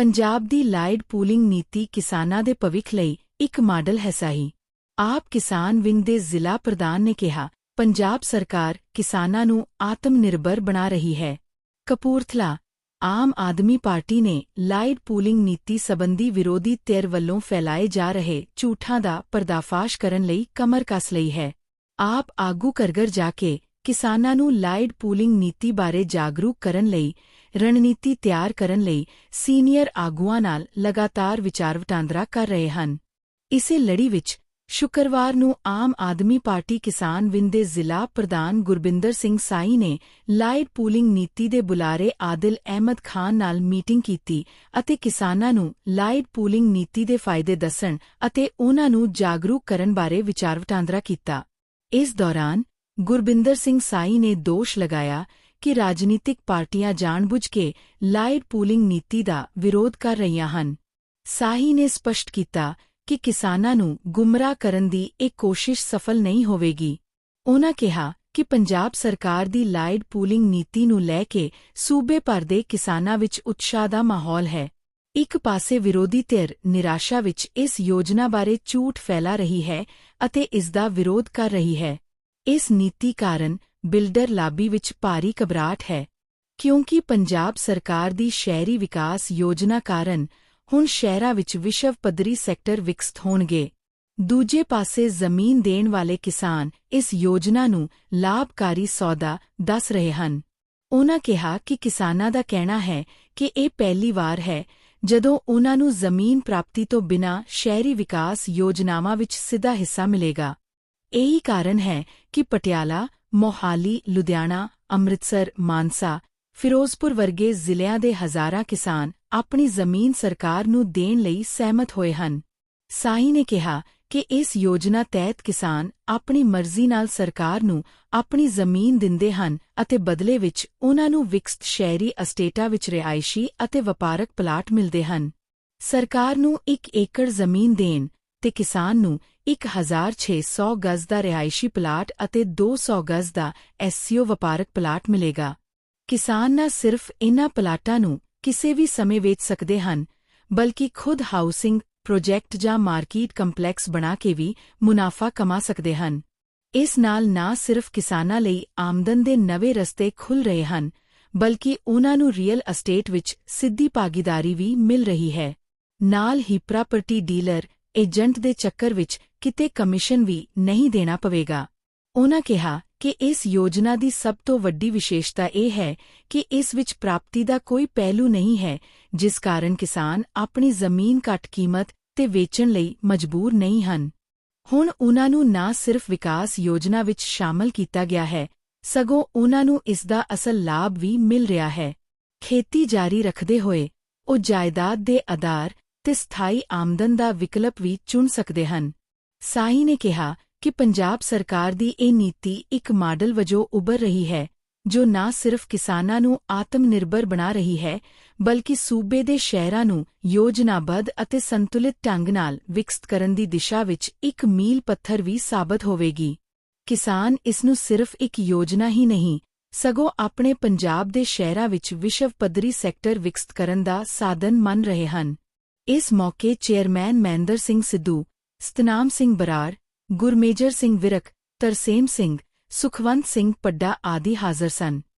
ਪੰਜਾਬ ਦੀ ਲਾਈਡ pooling ਨੀਤੀ ਕਿਸਾਨਾਂ ਦੇ ਭਵਿੱਖ ਲਈ ਇੱਕ ਮਾਡਲ ਹੈ ਸਹੀ। ਆਪ ਕਿਸਾਨ ਵਿੰਗ ਦੇ ਜ਼ਿਲ੍ਹਾ ਪ੍ਰਧਾਨ ਨੇ ਕਿਹਾ, ਪੰਜਾਬ ਸਰਕਾਰ ਕਿਸਾਨਾਂ ਨੂੰ ਆਤਮ ਨਿਰਭਰ ਬਣਾ ਰਹੀ ਹੈ। ਕਪੂਰਥਲਾ, ਆਮ ਆਦਮੀ ਪਾਰਟੀ ਨੇ ਲਾਈਡ ਪੂਲਿੰਗ ਨੀਤੀ ਸਬੰਧੀ ਵਿਰੋਧੀ ਧਿਰ ਵੱਲੋਂ ਫੈਲਾਏ ਜਾ ਰਹੇ ਝੂਠਾਂ ਦਾ ਪਰਦਾਫਾਸ਼ ਕਰਨ ਲਈ ਕਮਰ ਕੱਸ ਲਈ ਹੈ। ਆਪ ਆਗੂ ਕਰਗਰ ਜਾ ਕੇ ਕਿਸਾਨਾਂ ਨੂੰ ਲਾਈਡ ਪੂਲਿੰਗ ਨੀਤੀ ਬਾਰੇ ਜਾਗਰੂਕ ਕਰਨ ਲਈ ਰਣਨੀਤੀ ਤਿਆਰ ਕਰਨ ਲਈ ਸੀਨੀਅਰ ਆਗੂਆਂ ਨਾਲ ਲਗਾਤਾਰ ਵਿਚਾਰ ਵਟਾਂਦਰਾ ਕਰ ਰਹੇ ਹਨ। ਇਸੇ ਲੜੀ ਵਿੱਚ ਸ਼ੁੱਕਰਵਾਰ ਨੂੰ ਆਮ ਆਦਮੀ ਪਾਰਟੀ ਕਿਸਾਨ ਵਿੰਗ ਦੇ ਜ਼ਿਲ੍ਹਾ ਪ੍ਰਧਾਨ ਗੁਰਬਿੰਦਰ ਸਿੰਘ ਸਾਈ ਨੇ ਲਾਈਡ ਪੂਲਿੰਗ ਨੀਤੀ ਦੇ ਬੁਲਾਰੇ ਆਦਿਲ ਅਹਿਮਦ ਖਾਨ ਨਾਲ ਮੀਟਿੰਗ ਕੀਤੀ ਅਤੇ ਕਿਸਾਨਾਂ ਨੂੰ ਲਾਈਡ ਪੂਲਿੰਗ ਨੀਤੀ ਦੇ ਫਾਇਦੇ ਦੱਸਣ ਅਤੇ ਉਨ੍ਹਾਂ ਨੂੰ ਜਾਗਰੂਕ ਕਰਨ ਬਾਰੇ ਵਿਚਾਰ ਵਟਾਂਦਰਾ ਕੀਤਾ। ਇਸ ਦੌਰਾਨ ਗੁਰਬਿੰਦਰ ਸਿੰਘ ਸਾਈ ਨੇ ਦੋਸ਼ ਲਗਾਇਆ ਕਿ ਰਾਜਨੀਤਿਕ ਪਾਰਟੀਆਂ ਜਾਣਬੁੱਝ ਕੇ ਲਾਈਡ ਪੂਲਿੰਗ ਨੀਤੀ ਦਾ ਵਿਰੋਧ ਕਰ ਰਹੀਆਂ ਹਨ। ਸਾਹੀ ਨੇ ਸਪਸ਼ਟ ਕੀਤਾ ਕਿ ਕਿਸਾਨਾਂ ਨੂੰ ਗੁੰਮਰਾਹ ਕਰਨ ਦੀ ਇਹ ਕੋਸ਼ਿਸ਼ ਸਫਲ ਨਹੀਂ ਹੋਵੇਗੀ। ਉਨ੍ਹਾਂ ਕਿਹਾ ਕਿ ਪੰਜਾਬ ਸਰਕਾਰ ਦੀ ਲਾਈਡ ਪੂਲਿੰਗ ਨੀਤੀ ਨੂੰ ਲੈ ਕੇ ਸੂਬੇ ਭਰ ਦੇ ਕਿਸਾਨਾਂ ਵਿੱਚ ਉਤਸ਼ਾਹ ਦਾ ਮਾਹੌਲ ਹੈ। ਇੱਕ ਪਾਸੇ ਵਿਰੋਧੀ ਧਿਰ ਨਿਰਾਸ਼ਾ ਵਿੱਚ ਇਸ ਯੋਜਨਾ ਬਾਰੇ ਝੂਠ ਫੈਲਾ ਰਹੀ ਹੈ ਅਤੇ ਇਸ ਦਾ ਵਿਰੋਧ ਕਰ ਰਹੀ ਹੈ। ਇਸ ਨੀਤੀ ਕਾਰਨ ਬਿਲਡਰ ਲਾਬੀ ਵਿੱਚ ਭਾਰੀ ਘਬਰਾਹਟ ਹੈ, ਕਿਉਂਕਿ ਪੰਜਾਬ ਸਰਕਾਰ ਦੀ ਸ਼ਹਿਰੀ ਵਿਕਾਸ ਯੋਜਨਾ ਕਾਰਨ ਹੁਣ ਸ਼ਹਿਰਾਂ ਵਿੱਚ ਵਿਸ਼ਵ ਪੱਧਰੀ ਸੈਕਟਰ ਵਿਕਸਤ ਹੋਣਗੇ। ਦੂਜੇ ਪਾਸੇ ਜ਼ਮੀਨ ਦੇਣ ਵਾਲੇ ਕਿਸਾਨ ਇਸ ਯੋਜਨਾ ਨੂੰ ਲਾਭਕਾਰੀ ਸੌਦਾ ਦੱਸ ਰਹੇ ਹਨ। ਉਨ੍ਹਾਂ ਕਿਹਾ ਕਿ ਕਿਸਾਨਾਂ ਦਾ ਕਹਿਣਾ ਹੈ ਕਿ ਇਹ ਪਹਿਲੀ ਵਾਰ ਹੈ ਜਦੋਂ ਉਨ੍ਹਾਂ ਨੂੰ ਜ਼ਮੀਨ ਪ੍ਰਾਪਤੀ ਤੋਂ ਬਿਨਾਂ ਸ਼ਹਿਰੀ ਵਿਕਾਸ ਯੋਜਨਾਵਾਂ ਵਿੱਚ ਸਿੱਧਾ ਹਿੱਸਾ ਮਿਲੇਗਾ। ਇਹੀ ਕਾਰਨ ਹੈ ਕਿ ਪਟਿਆਲਾ ਮੋਹਾਲੀ, ਲੁਧਿਆਣਾ, ਅੰਮ੍ਰਿਤਸਰ, ਮਾਨਸਾ, ਫਿਰੋਜ਼ਪੁਰ ਵਰਗੇ ਜ਼ਿਲ੍ਹਿਆਂ ਦੇ ਹਜ਼ਾਰਾਂ ਕਿਸਾਨ ਆਪਣੀ ਜ਼ਮੀਨ ਸਰਕਾਰ ਨੂੰ ਦੇਣ ਲਈ ਸਹਿਮਤ ਹੋਏ ਹਨ। ਸਾਈ ਨੇ ਕਿਹਾ ਕਿ ਇਸ ਯੋਜਨਾ ਤਹਿਤ ਕਿਸਾਨ ਆਪਣੀ ਮਰਜ਼ੀ ਨਾਲ ਸਰਕਾਰ ਨੂੰ ਆਪਣੀ ਜ਼ਮੀਨ ਦਿੰਦੇ ਹਨ ਅਤੇ ਬਦਲੇ ਵਿੱਚ ਉਨ੍ਹਾਂ ਨੂੰ ਵਿਕਸਤ ਸ਼ਹਿਰੀ ਅਸਟੇਟਾਂ ਵਿੱਚ ਰਿਹਾਇਸ਼ੀ ਅਤੇ ਵਪਾਰਕ ਪਲਾਟ ਮਿਲਦੇ ਹਨ। ਸਰਕਾਰ ਨੂੰ ਇੱਕ ਏਕੜ ਜ਼ਮੀਨ ਦੇਣ ਤੇ ਕਿਸਾਨ ਨੂੰ 1600 ਗਜ਼ ਦਾ ਰਿਹਾਇਸ਼ੀ ਪਲਾਟ ਅਤੇ 200 ਗਜ਼ ਦਾ ਐਸਸੀਓ ਵਪਾਰਕ ਪਲਾਟ ਮਿਲੇਗਾ। ਕਿਸਾਨ ਨਾ ਸਿਰਫ ਇਨ੍ਹਾਂ ਪਲਾਟਾਂ ਨੂੰ ਕਿਸੇ ਵੀ ਸਮੇਂ ਵੇਚ ਸਕਦੇ ਹਨ, ਬਲਕਿ ਖੁਦ ਹਾਊਸਿੰਗ ਪ੍ਰੋਜੈਕਟ ਜਾਂ ਮਾਰਕੀਟ ਕੰਪਲੈਕਸ ਬਣਾ ਕੇ ਵੀ ਮੁਨਾਫਾ ਕਮਾ ਸਕਦੇ ਹਨ। ਇਸ ਨਾਲ ਨਾ ਸਿਰਫ ਕਿਸਾਨਾਂ ਲਈ ਆਮਦਨ ਦੇ ਨਵੇਂ ਰਸਤੇ ਖੁੱਲ ਰਹੇ ਹਨ, ਬਲਕਿ ਉਹਨਾਂ ਨੂੰ ਰੀਅਲ ਅਸਟੇਟ ਵਿੱਚ ਸਿੱਧੀ ਭਾਗੀਦਾਰੀ ਵੀ ਮਿਲ ਰਹੀ ਹੈ। ਨਾਲ ਹੀ ਪ੍ਰਾਪਰਟੀ ਡੀਲਰ ਏਜੰਟ ਦੇ ਚੱਕਰ ਵਿੱਚ ਕਿਤੇ ਕਮਿਸ਼ਨ ਵੀ ਨਹੀਂ ਦੇਣਾ ਪਵੇਗਾ। ਉਨ੍ਹਾਂ ਕਿਹਾ ਕਿ ਇਸ ਯੋਜਨਾ ਦੀ ਸਭ ਤੋਂ ਵੱਡੀ ਵਿਸ਼ੇਸ਼ਤਾ ਇਹ ਹੈ ਕਿ ਇਸ ਵਿੱਚ ਪ੍ਰਾਪਤੀ ਦਾ ਕੋਈ ਪਹਿਲੂ ਨਹੀਂ ਹੈ, ਜਿਸ ਕਾਰਨ ਕਿਸਾਨ ਆਪਣੀ ਜ਼ਮੀਨ ਘੱਟ ਕੀਮਤ ਤੇ ਵੇਚਣ ਲਈ ਮਜਬੂਰ ਨਹੀਂ ਹਨ। ਹੁਣ ਉਨ੍ਹਾਂ ਨੂੰ ਨਾ ਸਿਰਫ ਵਿਕਾਸ ਯੋਜਨਾ ਵਿੱਚ ਸ਼ਾਮਲ ਕੀਤਾ ਗਿਆ ਹੈ, ਸਗੋਂ ਉਨ੍ਹਾਂ ਨੂੰ ਇਸ ਦਾ ਅਸਲ ਲਾਭ ਵੀ ਮਿਲ ਰਿਹਾ ਹੈ। ਖੇਤੀ ਜਾਰੀ ਰੱਖਦੇ ਹੋਏ, ਉਹ ਜਾਇਦਾਦ ਦੇ ਆਧਾਰ ਤੇ ਸਥਾਈ ਆਮਦਨ ਦਾ ਵਿਕਲਪ ਵੀ ਚੁਣ ਸਕਦੇ ਹਨ। ਸਾਈ ਨੇ ਕਿਹਾ ਕਿ ਪੰਜਾਬ ਸਰਕਾਰ ਦੀ ਇਹ ਨੀਤੀ ਇੱਕ ਮਾਡਲ ਵਜੋਂ ਉੱਭਰ ਰਹੀ ਹੈ, ਜੋ ਨਾ ਸਿਰਫ ਕਿਸਾਨਾਂ ਨੂੰ ਆਤਮ ਨਿਰਭਰ ਬਣਾ ਰਹੀ ਹੈ, ਬਲਕਿ ਸੂਬੇ ਦੇ ਸ਼ਹਿਰਾਂ ਨੂੰ ਯੋਜਨਾਬੱਧ ਅਤੇ ਸੰਤੁਲਿਤ ਢੰਗ ਨਾਲ ਵਿਕਸਤ ਕਰਨ ਦੀ ਦਿਸ਼ਾ ਵਿੱਚ ਇੱਕ ਮੀਲ ਪੱਥਰ ਵੀ ਸਾਬਤ ਹੋਵੇਗੀ। ਕਿਸਾਨ ਇਸ ਨੂੰ ਸਿਰਫ ਇੱਕ ਯੋਜਨਾ ਹੀ ਨਹੀਂ, ਸਗੋਂ ਆਪਣੇ ਪੰਜਾਬ ਦੇ ਸ਼ਹਿਰਾਂ ਵਿੱਚ ਵਿਸ਼ਵ ਪੱਧਰੀ ਸੈਕਟਰ ਵਿਕਸਤ ਕਰਨ ਦਾ ਸਾਧਨ ਮੰਨ ਰਹੇ ਹਨ। ਇਸ ਮੌਕੇ ਚੇਅਰਮੈਨ ਮਹਿੰਦਰ ਸਿੰਘ ਸਿੱਧੂ, ਸਤਨਾਮ ਸਿੰਘ ਬਰਾੜ, ਗੁਰਮੇਜਰ ਸਿੰਘ ਵਿਰਕ, ਤਰਸੇਮ ਸਿੰਘ, ਸੁਖਵੰਤ ਸਿੰਘ ਪੱਡਾ ਆਦਿ ਹਾਜ਼ਰ ਸਨ।